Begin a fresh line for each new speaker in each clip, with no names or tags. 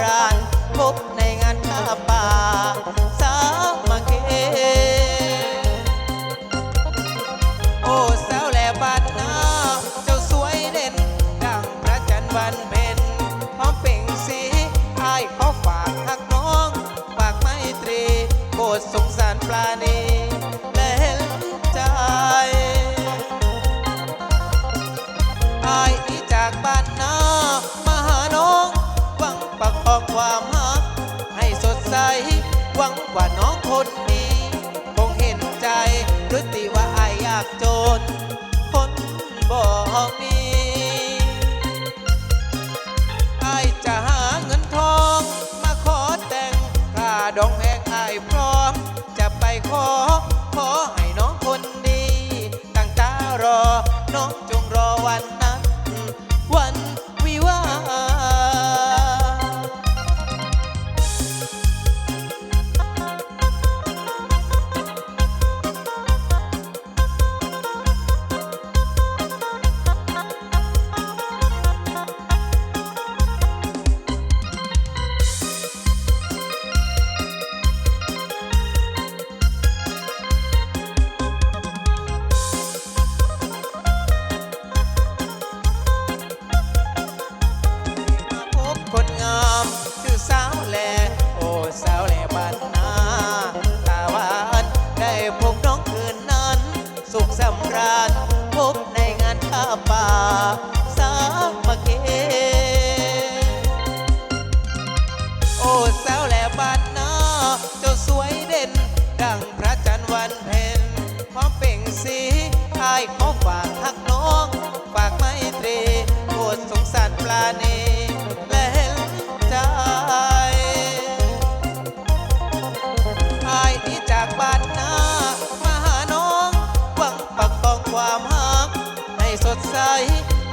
ข้าป่าสามัคคีโอ้สาวแหล่บ้านนาเจ้าสวยเด่น ดังพระจันทร์วันเพ็ญพร้อมเป่งสีอายขอฝากหักน้องฝากไมตรีโปรดสงสารปลาณี ความหัก ให้สดใส หวังว่าน้องคนนี้คงเห็นใจรือติว่าอายอยากจน คนบ่มีอายจะหาเงินทอง มาขอแต่งค่าดองแพงอายพร้อม จะไปขอ ขอให้ ราญพบในงานข้าป่า สามัคคีโอ้สาวแหล่บ้านนาเจ้าสวยเด่น ดังพระจันทร์วันเพ็ญพร้อมเปล่งสีอายขอฝากหักน้อง ฝากไมตรีโปรดสงสารปลาณีแ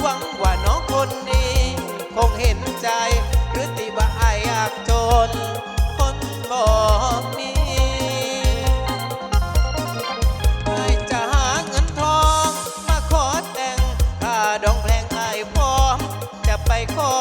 หวังว่าน้องคนนี้ คงเห็นใจหรือติว่าไอ้ยากจน คนบอกนี้ไอ้จะหาเงินทองมาขอแต่งถ้าดองแพงไอพร้อมจะไปขอ